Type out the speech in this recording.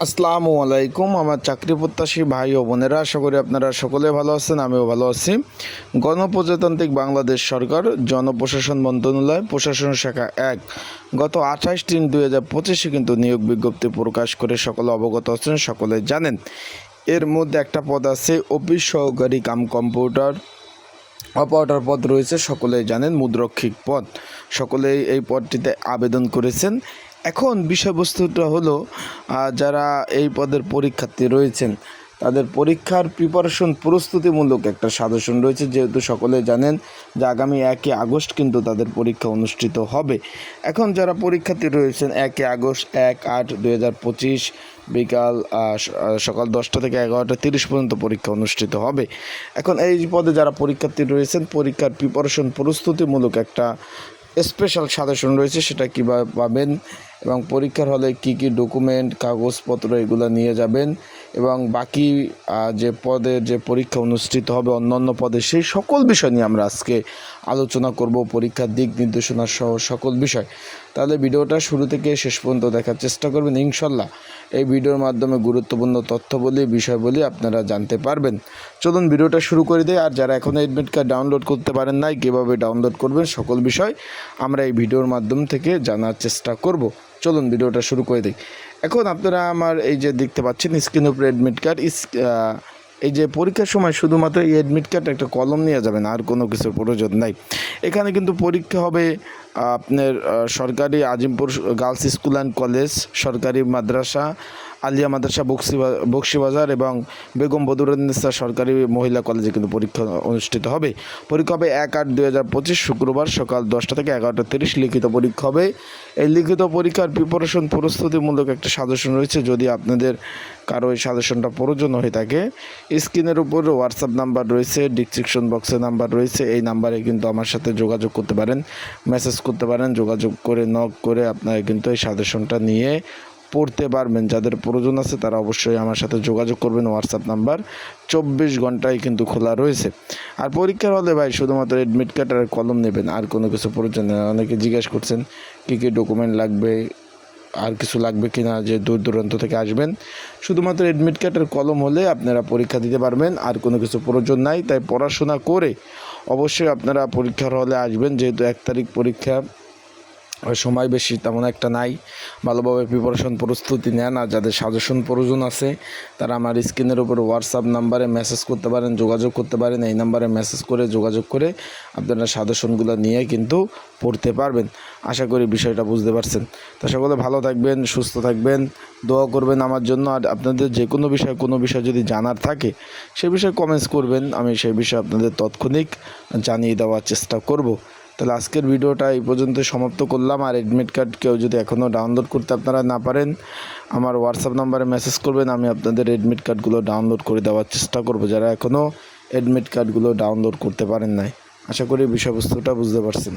আসসালামু আলাইকুম, আমার চাকরি প্রত্যাশী ভাই ও বোনেরা, আশা করি আপনারা সকলে ভালো আছেন, আমিও ভালো আছি। গণপ্রজাতান্ত্রিক বাংলাদেশ সরকার, জনপ্রশাসন মন্ত্রণালয়, প্রশাসন শাখা এক, গত আঠাশ তিন দুই হাজার পঁচিশে কিন্তু নিয়োগ বিজ্ঞপ্তি প্রকাশ করে সকলে অবগত আছেন, সকলে জানেন। এর মধ্যে একটা পদ আছে, অফিস সহকারী কাম কম্পিউটার। অপারেটর পদ রয়েছে, সকলেই জানেন, মুদ্রক্ষিক পদ। সকলেই এই পদটিতে আবেদন করেছেন। এখন বিষয়বস্তুটা হলো যারা এই পদের পরীক্ষার্থী রয়েছেন, তাদের পরীক্ষার প্রিপারেশন প্রস্তুতিমূলক একটা সাজেশন রয়েছে। যেহেতু সকলে জানেন যে আগামী একই আগস্ট কিন্তু তাদের পরীক্ষা অনুষ্ঠিত হবে। এখন যারা পরীক্ষার্থী রয়েছেন একই আগস্ট এক আট দুই বিকাল সকাল দশটা থেকে এগারোটা তিরিশ পর্যন্ত পরীক্ষা অনুষ্ঠিত হবে। এখন এই পদে যারা পরীক্ষার্থী রয়েছেন, পরীক্ষার প্রিপারেশন প্রস্তুতিমূলক একটা স্পেশাল সাজেশন রয়েছে, সেটা কীভাবে পাবেন এবং পরীক্ষার হলে কি কি ডকুমেন্ট কাগজপত্র এগুলো নিয়ে যাবেন। এবং বাকি যে পদের যে পরীক্ষা অনুষ্ঠিত হবে, অন্যান্য পদে সেই সকল বিষয় নিয়ে আমরা আজকে আলোচনা করব, পরীক্ষার দিক নির্দেশনা সহ সকল বিষয়। তাহলে ভিডিওটা শুরু থেকে শেষ পর্যন্ত দেখার চেষ্টা করবেন। ইনশাল্লাহ এই ভিডিওর মাধ্যমে গুরুত্বপূর্ণ তথ্য বলি বিষয় বলি আপনারা জানতে পারবেন। চলুন ভিডিওটা শুরু করে দিই। আর যারা এখনও এডমিট কার্ড ডাউনলোড করতে পারেন নাই, কীভাবে ডাউনলোড করবেন, সকল বিষয় আমরা এই ভিডিওর মাধ্যম থেকে জানার চেষ্টা করব। চলুন ভিডিওটা শুরু করে দিই। এখন আপনারা আমার এই যে দেখতে পাচ্ছেন স্ক্রিন উপরে অ্যাডমিট কার্ড এই যে পরীক্ষার সময় শুধুমাত্র এই অ্যাডমিট কার্ড একটা কলম নিয়ে যাবেন আর কোনো কিছুর প্রয়োজন নাই। এখানে কিন্তু পরীক্ষা হবে আপনার সরকারি Azimpur girls school and college, সরকারি মাদ্রাসা, আলিয়া মাদ্রাসা, বক্সি বক্সিবাজার এবং বেগম বদরুন্নেসা সরকারি মহিলা কলেজে কিন্তু পরীক্ষা অনুষ্ঠিত হবে। পরীক্ষা হবে এক আট দুই হাজার পঁচিশ শুক্রবার সকাল দশটা থেকে এগারোটা তিরিশ লিখিত পরীক্ষা হবে। এই লিখিত পরীক্ষার প্রিপারেশন প্রস্তুতিমূলক একটা সাজেশন রয়েছে। যদি আপনাদের কারও এই সাজেশনটা প্রয়োজন হয়ে থাকে, স্ক্রিনের উপর হোয়াটসঅ্যাপ নাম্বার রয়েছে ডিসক্রিপশন বক্সে নাম্বার রয়েছে। এই নাম্বারে কিন্তু আমার সাথে যোগাযোগ করতে পারেন। মেসেজ করতে পারেন, যোগাযোগ করে নক করে আপনারা কিন্তু এই সাজেশনটা নিয়ে পড়তে পারবেন। যাদের প্রয়োজন আছে তারা অবশ্যই আমার সাথে যোগাযোগ করবেন হোয়াটসঅ্যাপ নাম্বার চব্বিশ ঘন্টায় কিন্তু খোলা রয়েছে। আর পরীক্ষার হলে ভাই শুধুমাত্র এডমিট কার্ড আর কলম নেবেন, আর কোনো কিছু প্রয়োজন নেই। অনেকে জিজ্ঞাসা করছেন, কী কী ডকুমেন্ট লাগবে, আর কিছু লাগবে কি না যে দূর দূরান্ত থেকে আসবেন। শুধুমাত্র এডমিট কার্ডের কলম হলে আপনারা পরীক্ষা দিতে পারবেন, আর কোনো কিছু প্রয়োজন নাই। তাই পড়াশোনা করে অবশ্যই আপনারা পরীক্ষার হলে আসবেন যেহেতু এক তারিখ পরীক্ষা। সময় বেশি তেমন একটা নাই। ভালোভাবে প্রিপারেশন প্রস্তুতি নেন আর যাদের সাজেশন প্রয়োজন আছে, তারা আমার স্ক্রিনের উপর হোয়াটসঅ্যাপ নাম্বারে মেসেজ করতে পারেন, যোগাযোগ করতে পারেন। এই নাম্বারে মেসেজ করে, যোগাযোগ করে আপনারা সাজেশনগুলো নিয়ে কিন্তু পড়তে পারবেন। আশা করি বিষয়টা বুঝতে পারছেন। তা সকলে ভালো থাকবেন, সুস্থ থাকবেন, দোয়া করবেন আমার জন্য। আর আপনাদের যে কোনো বিষয় কোনো বিষয় যদি জানার থাকে, সে বিষয়ে কমেন্টস করবেন। আমি সেই বিষয়ে আপনাদের তৎক্ষণিক জানিয়ে দেওয়ার চেষ্টা করব। তাহলে আজকের ভিডিওটা এই পর্যন্ত সমাপ্ত করলাম। আর অ্যাডমিট কার্ড কেউ যদি এখনও ডাউনলোড করতে আপনারা না পারেন, আমার হোয়াটসঅ্যাপ নাম্বারে মেসেজ করবেন, আমি আপনাদের অ্যাডমিট কার্ডগুলো ডাউনলোড করে দেওয়ার চেষ্টা করব। যারা এখনও অ্যাডমিট কার্ডগুলো ডাউনলোড করতে পারেন নাই, আশা করি বিষয়বস্তুটা বুঝতে পারছেন।